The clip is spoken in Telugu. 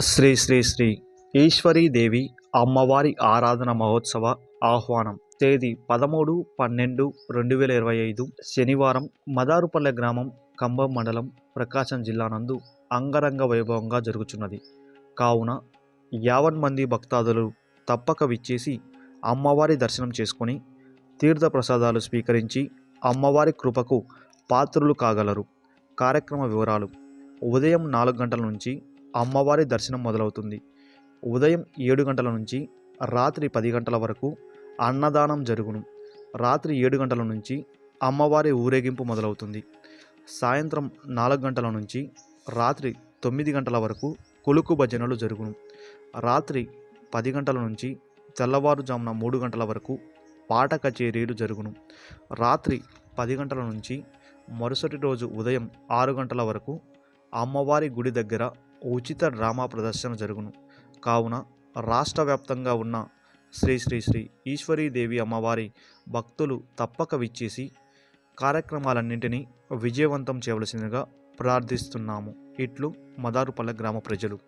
శ్రీ శ్రీ శ్రీ ఈశ్వరీదేవి అమ్మవారి ఆరాధన మహోత్సవ ఆహ్వానం. తేదీ పదమూడు పన్నెండు రెండు వేల ఇరవై ఐదు శనివారం మదారుపల్లె గ్రామం కంబం మండలం ప్రకాశం జిల్లా నందు అంగరంగ వైభవంగా జరుగుచున్నది. కావున యావన్ మంది భక్తాదులు తప్పక విచ్చేసి అమ్మవారి దర్శనం చేసుకొని తీర్థ ప్రసాదాలు స్వీకరించి అమ్మవారి కృపకు పాత్రులు కాగలరు. కార్యక్రమ వివరాలు ఉదయం నాలుగు గంటల నుంచి అమ్మవారి దర్శనం మొదలవుతుంది. ఉదయం ఏడు గంటల నుంచి రాత్రి పది గంటల వరకు అన్నదానం జరుగును. రాత్రి ఏడు గంటల నుంచి అమ్మవారి ఊరేగింపు మొదలవుతుంది. సాయంత్రం నాలుగు గంటల నుంచి రాత్రి తొమ్మిది గంటల వరకు కొలుకు భజనలు జరుగును. రాత్రి పది గంటల నుంచి తెల్లవారుజామున మూడు గంటల వరకు పాట కచేరీలు జరుగును. రాత్రి పది గంటల నుంచి మరుసటి రోజు ఉదయం ఆరు గంటల వరకు అమ్మవారి గుడి దగ్గర ఉచిత డ్రామా ప్రదర్శన జరుగును. కావున రాష్ట్ర వ్యాప్తంగా ఉన్న శ్రీ శ్రీ శ్రీ ఈశ్వరీదేవి అమ్మవారి భక్తులు తప్పక విచ్చేసి కార్యక్రమాలన్నింటినీ విజయవంతం చేయవలసిందిగా ప్రార్థిస్తున్నాము. ఇట్లు మదారుపల్లె గ్రామ ప్రజలు.